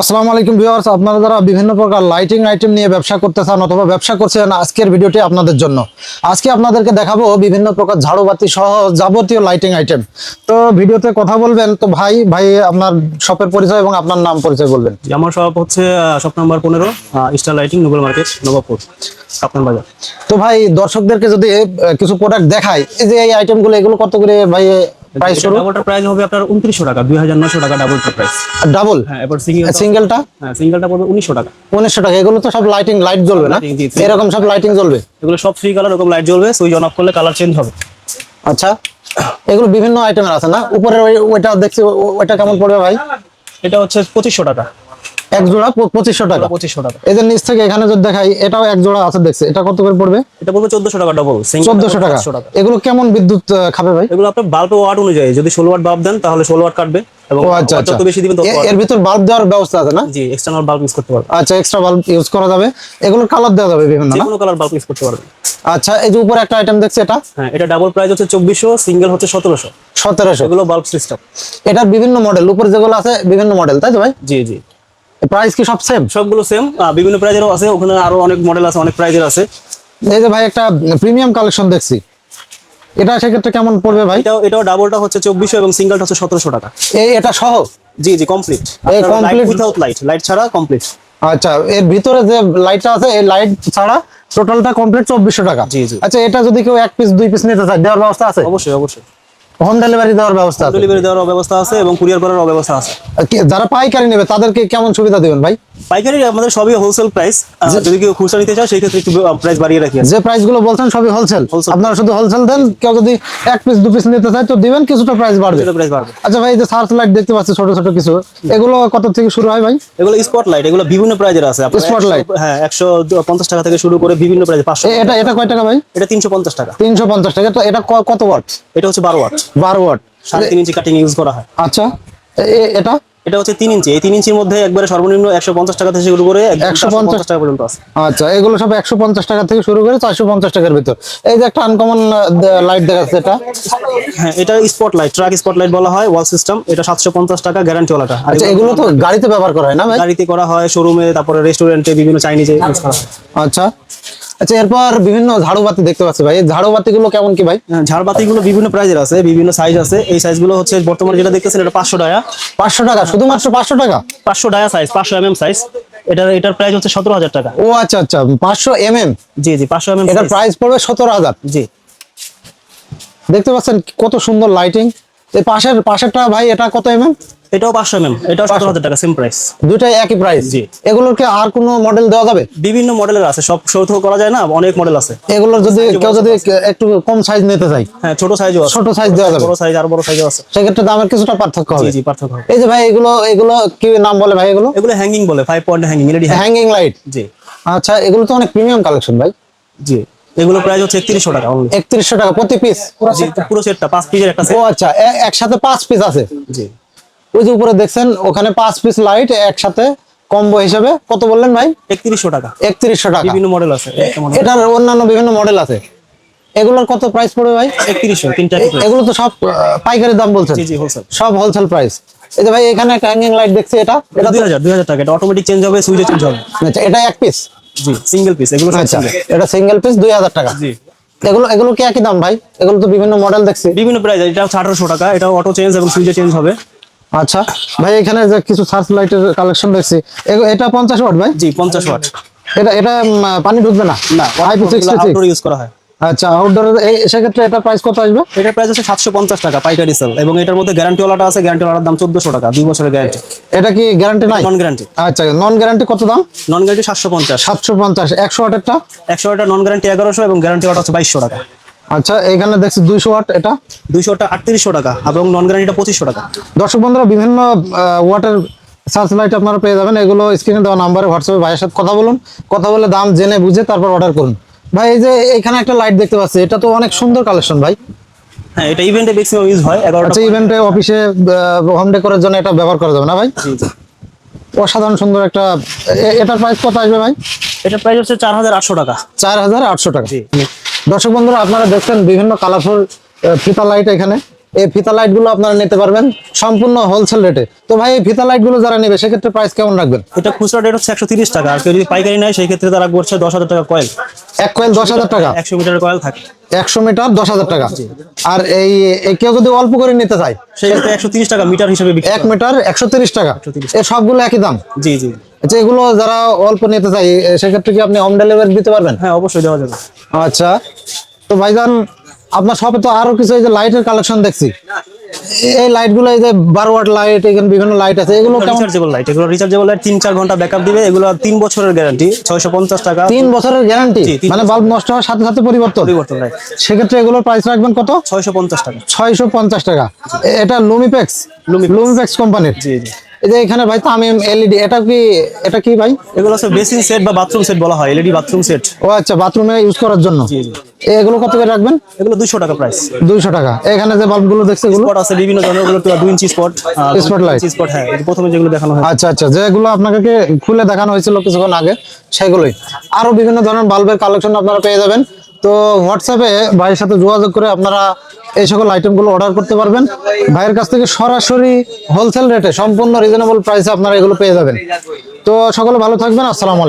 আসসালামু আলাইকুম ভিউয়ার্স আপনারা যারা বিভিন্ন প্রকার লাইটিং আইটেম নিয়ে ব্যবসা করতে চান অথবা ব্যবসা করছেন আজকের ভিডিওটি আপনাদের জন্য। আজকে আপনাদেরকে দেখাবো বিভিন্ন প্রকার ঝাড়ুবাতি সহ যাবতীয় লাইটিং আইটেম তো ভিডিওতে কথা বলবেন তো ভাই ভাই আপনার শপের পরিচয় এবং আপনার নাম পরিচয় বলবেন। আমার শপ হচ্ছে শপ নাম্বার পনেরো Star Lighting Noble Market Nawabpur Kaptan Bazar তো ভাই দর্শকদেরকে যদি কিছু প্রোডাক্ট দেখাই এই যে এই আইটেমগুলো এগুলো কত করে ভাই প্রাইস শুরু? ডাবলটার প্রাইস হবে আপনার উনত্রিশশো টাকা দুই হাজার নশো টাকা ডাবলটার প্রাইস ডাবল হ্যাঁ এবার সিঙ্গেল সিঙ্গেলটা হ্যাঁ সিঙ্গেলটা পড়বে উনিশশো টাকা। উনিশশো টাকা এগুলো তো সব লাইটিং লাইট জ্বলবে না। এরকম সব লাইটিং জ্বলবে? এগুলো সব ফ্রি কালার এরকম লাইট জ্বলবে সুইচ অন অফ করলে কালার চেঞ্জ হবে। আচ্ছা এগুলো বিভিন্ন আইটেমের আছে না? উপরে ওইটা দেখছি ওইটা কেমন পড়বে ভাই? এটা হচ্ছে পঁচিশশো টাকা। এক জোড়া পঁচিশশো টাকা। পঁচিশশো টাকা। যে নিচ থেকে এখানে যদি দেখাই এটাও এক জোড়া আছে দেখছি। এটা কত করে পড়বে? এটা পড়বে চোদ্দশো টাকা ডবল চোদ্দশো টাকা। এগুলো কেমন বিদ্যুৎ খাবে ভাই? এগুলো আপনার বাল্বের ওয়াট অনুযায়ী। যদি ষোলো ওয়াট বাল্ব দেন তাহলে ষোলো ওয়াট কাটবে ও আচ্ছা আচ্ছা। এর ভিতর বাল্ব দেওয়ার ব্যবস্থা আছে না? জি এক্সটার্নাল বাল্ব ইউজ করতে পারবে আচ্ছা এক্সট্রা বাল্ব ইউজ করা যাবে। এগুলো কালার দেওয়া যাবে বিভিন্ন যে কোনো কালার বাল্ব ইউজ করতে পারবে আচ্ছা এই যে উপরে একটা আইটেম দেখছি এটা? হ্যাঁ এটা ডাবল প্রাইস হচ্ছে সিঙ্গেল হচ্ছে এগুলো বাল্ব সিস্টেম এটার বিভিন্ন মডেল উপরে যেগুলো আছে বিভিন্ন মডেল তাই তো ভাই? জি জি। প্রাইস কি সব সেম সবগুলো সেম বিভিন্ন প্রাইজেরও আছে। ওখানে আরও অনেক মডেল আছে অনেক প্রাইজের আছে। এই যে ভাই একটা প্রিমিয়াম কালেকশন দেখছি। এটা সেক্ষেত্রে কেমন পড়বে ভাই? এটাও এটাও ডাবলটা হচ্ছে চব্বিশশো এবং সিঙ্গেলটা হচ্ছে সতেরোশো টাকা। এই এটা সহ? জি জি কমপ্লিট এই complete- উইথাউট লাইট লাইট ছাড়া কমপ্লিট আচ্ছা এর ভিতরে যে লাইটটা আছে এই লাইট ছাড়া টোটালটা কমপ্লিট চব্বিশশো টাকা। জি, জি। আচ্ছা এটা যদি কেউ এক পিস দুই পিস নিতে চায় দেওয়ার ব্যবস্থা আছে? অবশ্যই অবশ্যই। হোম ডেলিভারি দেওয়ার ব্যবস্থা আছে। ডেলিভারি দেওয়ার ব্যবস্থা আছে এবং কুরিয়ার করার ব্যবস্থা আছে। যারা পাইকারি নেবে তাদেরকে কেমন সুবিধা দিবেন ভাই? পাইকারি আমাদের সবই হোলসেল প্রাইস যদি কেউ খুচরা নিতে চায় সেই ক্ষেত্রে একটু প্রাইস বাড়িয়ে রাখি যে প্রাইসগুলো বলছেন সবই হোলসেল আপনারা শুধু হোলসেল দেন কেউ যদি এক পিস দু পিস নিতে চায় তো দিবেন কিছুটা প্রাইস বাড়বে। প্রাইস বাড়বে। আচ্ছা ভাই এই যে সার্চ লাইট দেখতে পাচ্ছি ছোট ছোট কিছু। এগুলো কত থেকে শুরু হয় ভাই? এগুলো স্পট লাইট এগুলো বিভিন্ন প্রাইজের আছে। Spotlight। 100 হ্যাঁ একশো পঞ্চাশ টাকা থেকে শুরু করে বিভিন্ন প্রাইজ পাঁচশো এটা এটা কয় টাকা ভাই? এটা তিনশো পঞ্চাশ টাকা। তিনশো পঞ্চাশ টাকা। তো এটা কত ওয়াট এটা হচ্ছে বারো ওয়াট বারো ওয়াট সাড়ে তিন ইঞ্চি কাটিং ইউজ করা হয়। আচ্ছা এটা? এটা হচ্ছে তিন ইঞ্চি। এই তিন ইঞ্চির মধ্যে একবারে সর্বনিম্ন একশো পঞ্চাশ টাকা থেকে শুরু করে 150 পঞ্চাশ টাকা পর্যন্ত আছে। আচ্ছা এগুলো সব একশো পঞ্চাশ টাকা থেকে শুরু করে চারশো পঞ্চাশ টাকার ভিতর। এই যে একটা আনকমন লাইট দেখাচ্ছে এটা। হ্যাঁ এটা spot light track spot light বলা হয় ওয়াল সিস্টেম এটা সাতশো পঞ্চাশ টাকা গ্যারান্টি ওয়ালাটা। আর আচ্ছা এগুলো তো গাড়িতে ব্যবহার করা হয় না ভাই? গাড়িতে করা হয় শোরুমে তারপরে রেস্টুরেন্টে বিভিন্ন চাইনিজে আচ্ছা। আচ্ছা এরপর বিভিন্ন ঝাড়ুবাতি দেখতে পাচ্ছি ভাই। ঝাড়ুবাতি গুলো কেমন কি ভাই? হ্যাঁ, ঝাড়বাতিগুলো বিভিন্ন প্রাইজের আছে বিভিন্ন সাইজ আছে। এই সাইজগুলো হচ্ছে বর্তমানে যেটা দেখতেছেন এটা পাঁচশো ডায়া পাঁচশো টাকা শুধুমাত্র পাঁচশো টাকা? পাঁচশো ডায়া সাইজ পাঁচশো এম এম সাইজ এটার এটার প্রাইস হচ্ছে সতেরো হাজার টাকা। ও আচ্ছা আচ্ছা পাঁচশো এম এম জি জি পাঁচশো এম এম এটার প্রাইস পড়বে সতেরো হাজার। জি। দেখতে পাচ্ছেন কত সুন্দর লাইটিং পাশের পাশেরটা ভাই এটা কত এম এম এটাও পাঁচশো এম এম এটাও সতেরো হাজার টাকা সেম প্রাইস দুইটাই একই প্রাইস জি। এগুলোর কি আর কোনো মডেল দেওয়া যাবে? বিভিন্ন মডেলের আছে সব সৌথ করা যায় না অনেক মডেল আছে। এগুলোর যদি কেউ যদি একটু কম সাইজ নিতে চাই হ্যাঁ ছোট সাইজও আছে। ছোট সাইজ দেওয়া যাবে। বড় সাইজ আর বড় সাইজও আছে। সেক্ষেত্রে দামের কিছুটা পার্থক্য জি হবে। জি পার্থক্য হবে। এই যে ভাই এগুলো এগুলো কি নাম বলে ভাই এগুলো? এগুলো হ্যাঙ্গিং বলে five point hanging LED hanging light জি। আচ্ছা এগুলো তো অনেক প্রিমিয়াম কালেকশন ভাই। জি। এগুলো প্রাইস হচ্ছে একত্রিশশো টাকা only। একত্রিশশো টাকা প্রতি পিস পুরো সেটটা পাঁচ পিসের একটা ও আচ্ছা একসাথে পাঁচ পিস আছে? জি। ওই যে উপরে দেখছেন ওখানে পাঁচ পিস লাইট একসাথে কম্বো হিসেবে। কত বললেন ভাই? একত্রিশশো টাকা। একত্রিশশো টাকা। বিভিন্ন মডেল আছে এটার অন্যান্য বিভিন্ন মডেল আছে। এগুলোর কত প্রাইস পড়বে ভাই? একত্রিশশো তিনটা এগুলো তো সব পাইকারি দাম বলছেন। জি জি হোলসেল সব হোলসেল প্রাইস এই যে ভাই এখানে একটা হ্যাঙ্গিং লাইট দেখছি এটা। এটা দুই হাজার দুই হাজার টাকা। এটা অটোমেটিক চেঞ্জ হবে সুইচে চেঞ্জ হবে। আচ্ছা এটা এক পিস জি সিঙ্গেল পিস এগুলো আচ্ছা এটা সিঙ্গেল পিস দুই হাজার টাকা। জি। এগুলো এগুলো কি একই দাম ভাই? এগুলো তো বিভিন্ন মডেল দেখছি। বিভিন্ন প্রাইস এটা হচ্ছে আঠারোশো টাকা এটা অটো চেঞ্জ এবং সুইচে চেঞ্জ হবে। আচ্ছা ভাই এখানে যে কিছু সার্চ লাইটের কালেকশন দেখছি এটা পঞ্চাশ ওয়াট ভাই? জি পঞ্চাশ ওয়াট এটা এটা পানি ঢুকবে না? না আইপি সিক্সটি ইউজ করা হয়। আচ্ছা আউটডোর সেক্ষেত্রে এটা প্রাইস কত আসবে? এটার প্রাইস হচ্ছে সাতশো পঞ্চাশ টাকা পাইকারি সেল এবং এটার মধ্যে গ্যারান্টি ওয়ালাটা আছে গ্যারান্টি ওয়ালার দাম চোদ্দশো টাকা দুই বছরের গ্যারান্টি এটা কি গ্যারান্টি নাই? নন গ্যারান্টি আচ্ছা নন গ্যারান্টি কত দাম? নন গ্যারান্টি সাতশো পঞ্চাশ। সাতশো পঞ্চাশ একশো ওয়াটেরটা একশো ওয়াটার নন গ্যারান্টি এগারোশো এবং গ্যারান্টি ওয়াট হচ্ছে বাইশশো টাকা। আচ্ছা এখানে দেখছি দুইশো ওয়াট এটা। দুইশো ওয়াটটা আটত্রিশশো টাকা এবং নন গ্যারান্টিটা পঁচিশশো টাকা। দর্শক বন্ধুরা বিভিন্ন ওয়াটের সার্চ লাইট আপনারা পেয়ে যাবেন। এগুলো স্ক্রিনে দেওয়া নাম্বারে হোয়াটসঅ্যাপে ভাইয়ের সাথে কথা বলুন কথা বলে দাম জেনে বুঝে তারপর অর্ডার করুন। ভাই এই যে এখানে একটা লাইট দেখতে পাচ্ছি এটা তো অনেক সুন্দর কালেকশন ভাই। হ্যাঁ এটা ইভেন্টে ম্যাক্সিমাম ইউজ হয় এগারোটা আচ্ছা ইভেন্টে অফিসে হোম ডেকোরের জন্য এটা ব্যবহার করা যাবে না ভাই? অসাধারণ সুন্দর একটা এটার প্রাইস কত আসবে ভাই? এটার প্রাইস হচ্ছে চার হাজার আটশো টাকা। চার হাজার আটশো টাকা। জি। দর্শক বন্ধুরা আপনারা দেখছেন বিভিন্ন কালারফুল ফিতা লাইট এখানে। এই ফিতা লাইটগুলো আপনারা নিতে পারবেন সম্পূর্ণ হোলসেল রেটে তো ভাই এই ফিতা লাইটগুলো যারা নেবে সেক্ষেত্রে প্রাইস কেমন রাখবেন? এটা খুচরা রেট হচ্ছে একশো তিরিশ টাকা আর কেউ যদি পাইকারি নেয় সেই ক্ষেত্রে তারা করছে দশ হাজার টাকা কয়েল এক কয়েল দশ হাজার টাকা? একশো মিটার কয়েল থাকে। একশো মিটার দশ হাজার টাকা। আর এই কেউ যদি অল্প করে নিতে চায় সেই ক্ষেত্রে একশো তিরিশ টাকা মিটার হিসেবে এক মিটার একশো তিরিশ টাকা। এই সবগুলো একই দাম? জি জি। আচ্ছা এগুলো যারা অল্প নিতে চায় সেক্ষেত্রে কি আপনি হোম ডেলিভারি দিতে পারবেন? হ্যাঁ অবশ্যই দেওয়া যাবে। আচ্ছা। তো ভাইজান আপনার শপে তো আরও কিছু এই যে লাইটের কালেকশন দেখছি। এই লাইটগুলো এই যে বারো ওয়াট লাইট এখানে বিভিন্ন লাইট আছে এগুলো রিচার্জেবল লাইট এগুলো রিচার্জেবল লাইট তিন চার ঘণ্টা ব্যাকআপ দিবে এগুলো তিন বছরের গ্যারান্টি ছয়শো পঞ্চাশ টাকা। তিন বছরের গ্যারান্টি মানে বাল্ব নষ্ট হওয়ার সাথে সাথে পরিবর্তন? পরিবর্তন লাইট সেক্ষেত্রে এগুলোর প্রাইস রাখবেন কত? ছয়শো পঞ্চাশ টাকা। ছয়শো পঞ্চাশ টাকা। এটা লুমিপেক্স। লুমিপেক্স কোম্পানির জি জি। এই যে এখানে ভাই তামিম এলইডি এটা কি এটা কি ভাই? এগুলো হচ্ছে বেসিন সেট বা বাথরুম সেট বলা হয় এলইডি বাথরুম সেট। ও আচ্ছা বাথরুমে ইউজ করার জন্য? এগুলো কত করে রাখবেন? এগুলো দুশো টাকা প্রাইস দুইশো টাকা। এখানে যে বাল্বগুলো দেখছে এগুলো? স্পট আছে বিভিন্ন ধরনের ওগুলো দুই inch spot Spot light। Spot হ্যাঁ প্রথমে যেগুলো দেখানো হয়। আচ্ছা আচ্ছা যেগুলো আপনাকে খুলে দেখানো হয়েছিল কিছুক্ষণ আগে সেগুলোই। আরও বিভিন্ন ধরনের বাল্বের কালেকশন আপনারা পেয়ে যাবেন। তো হোয়াটসঅ্যাপে ভাইয়ের সাথে যোগাযোগ করে আপনারা এই সকল আইটেমগুলো অর্ডার করতে পারবেন। ভাইয়ের কাছ থেকে সরাসরি হোলসেল রেটে সম্পূর্ণ রিজনেবল প্রাইসে আপনারা এগুলো পেয়ে যাবেন। তো সকলে ভালো থাকবেন, আসসালামু আলাইকুম।